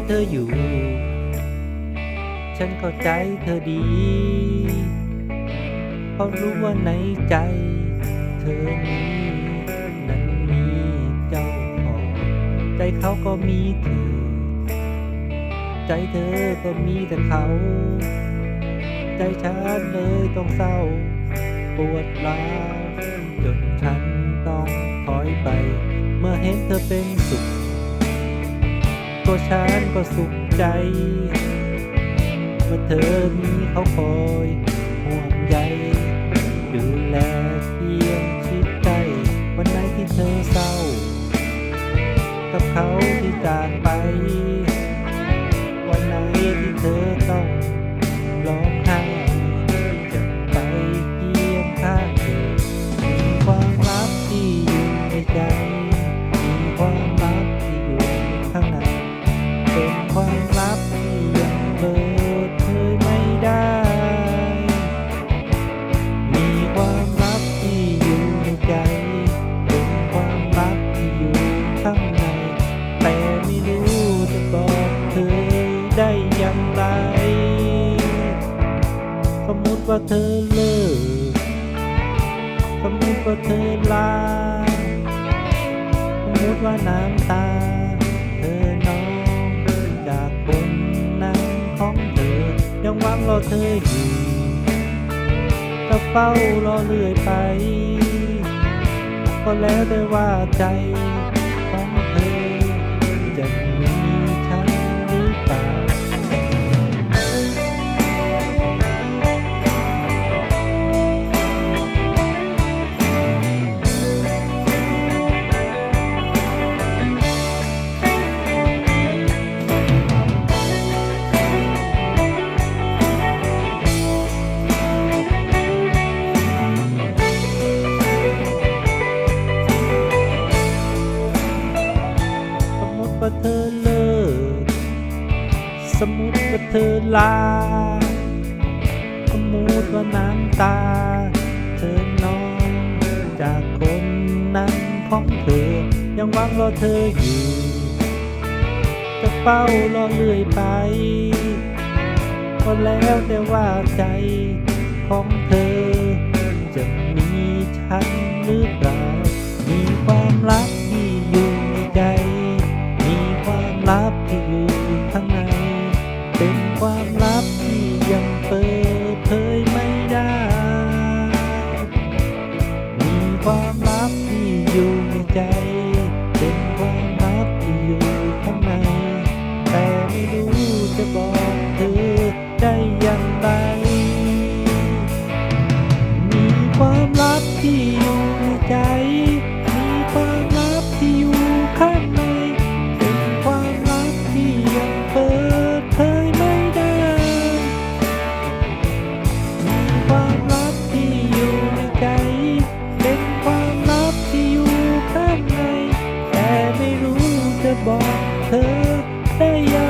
เข้าใจเธออยู่ ฉันเข้าใจเธอดี เพราะรู้ว่าในใจ เธอนี้นั้นมีเจ้าของ ใจเขาก็มีเธอ ใจเธอก็มีแต่เขา ใจฉันเลยต้องเศร้า ปวดร้าวจนฉันต้องถอยไป เมื่อเห็นเธอเป็นสุข ตัวฉัน ก็สุขใจ เมื่อเธอมีเขาคอยห่วงใยดูแลเคียงชิดใกล้วันไหนที่เธอเศร้า กับเขาที่จากไป ว่าเธอเลิกสมมติว่าเธอลาสมมติว่าน้ำตา เธอน้องจากคนนั้นของเธอ ยังหวังรอเธออยู่ก็เฝ้ารอเรื่อยไป ก็แล้วแต่ว่าใจ สมมติว่าเธอลาสมมติว่าน้ำตา เธอนองจากคนนั้นของเธอ ยังหวังรอเธออยู่ จะเฝ้ารอเรื่อยไปก็แล้วแต่ว่าใจของเธอ จะมีฉันหรือเปล่า มีความลับ เธอได้ยัง